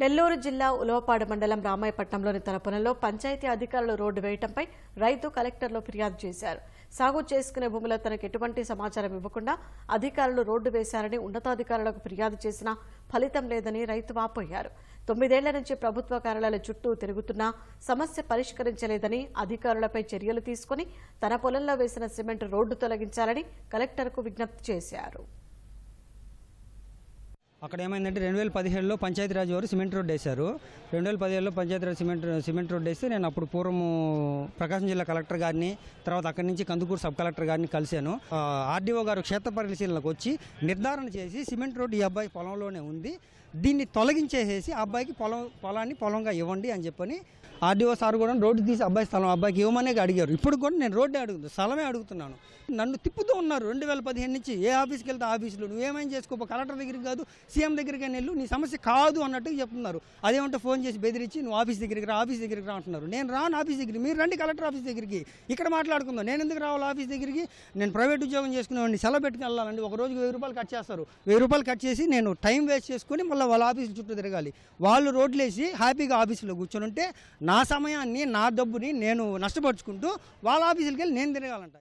నెల్లూరు జిల్లా ఉలవపాడు మండలం రామాయపట్నంలోని తన పొలంలో పంచాయతీ అధికారులు రోడ్డు వేయటంపై రైతు కలెక్టర్లో ఫిర్యాదు చేశారు. సాగు చేసుకునే భూమిలో తనకు ఎటువంటి సమాచారం ఇవ్వకుండా అధికారులు రోడ్డు వేశారని ఉన్నతాధికారులకు ఫిర్యాదు చేసినా ఫలితం లేదని రైతు వాపోయారు. తొమ్మిదేళ్ళ నుంచి ప్రభుత్వ కార్యాలయాల చుట్టూ తిరుగుతున్నా సమస్య పరిష్కరించలేదని అధికారులపై చర్యలు తీసుకుని తన పొలంలో వేసిన సిమెంట్ రోడ్డు తొలగించాలని కలెక్టర్కు విజ్ఞప్తి చేశారు. అక్కడ ఏమైందంటే రెండు వేల పదిహేడులో పంచాయతీరాజ్ వారు సిమెంట్ రోడ్ వేశారు. రెండు వేల పదిహేడులో పంచాయతీరాజ్ సిమెంట్ సిమెంట్ రోడ్ వేస్తే నేను అప్పుడు పూర్వము ప్రకాశం జిల్లా కలెక్టర్ గారిని తర్వాత అక్కడి నుంచి కందుకూరు సబ్ కలెక్టర్ గారిని కలిశాను. ఆర్డీఓ గారు క్షేత్ర పరిశీలనకు వచ్చి నిర్ధారణ చేసి సిమెంట్ రోడ్ ఈ అబ్బాయి పొలంలోనే ఉంది. దీన్ని తొలగించేసేసి ఆ అబ్బాయికి పొలం పొలాన్ని పొలంగా ఇవ్వండి అని చెప్పని ఆర్డీఓ సార్ కూడా రోడ్డు తీసి అబ్బాయి స్థలం అబ్బాయికి ఇవ్వమనే అడిగారు. ఇప్పుడు కూడా నేను రోడ్డే అడుగుతున్నాను స్థలమే అడుగుతున్నాను. నన్ను తిప్పుతూ ఉన్నారు రెండు వేల పదిహేను నుంచి. ఏ ఆఫీస్కి వెళ్తే ఆఫీసులో నువ్వేమైనా చేసుకోపో కలెక్టర్ దగ్గరికి కాదు సీఎం దగ్గరికి వెళ్ళు నీ సమస్య కాదు అన్నట్టు చెప్తున్నారు. అదేమంటే ఫోన్ చేసి బెదిరించి నువ్వు ఆఫీస్ దగ్గరికి రా ఆఫీస్ దగ్గరికి రా అంటున్నారు. నేను రాను ఆఫీస్ దగ్గరికి మీరు రండి కలెక్టర్ ఆఫీస్ దగ్గరికి. ఇక్కడ మాట్లాడుకుందాం. నేను ఎందుకు రావాలి ఆఫీస్ దగ్గరికి? నేను ప్రైవేట్ ఉద్యోగం చేసుకునేవాడిని సెలవు పెట్టుకుని వెళ్ళాలండి ఒక రోజుకి వెయ్యి రూపాయలు కట్ చేస్తారు. వెయ్యి రూపాయలు కట్ చేసి నేను టైం వేస్ట్ చేసుకుని మళ్ళీ వాళ్ళ ఆఫీస్ చుట్టూ తిరగాలి. వాళ్ళు రోడ్లేసి హ్యాపీగా ఆఫీసులో కూర్చొని ఉంటే నా సమయాన్ని నా డబ్బుని నేను నష్టపరుచుకుంటూ వాళ్ళ ఆఫీసులకి వెళ్ళి నేను తిరగాలంట.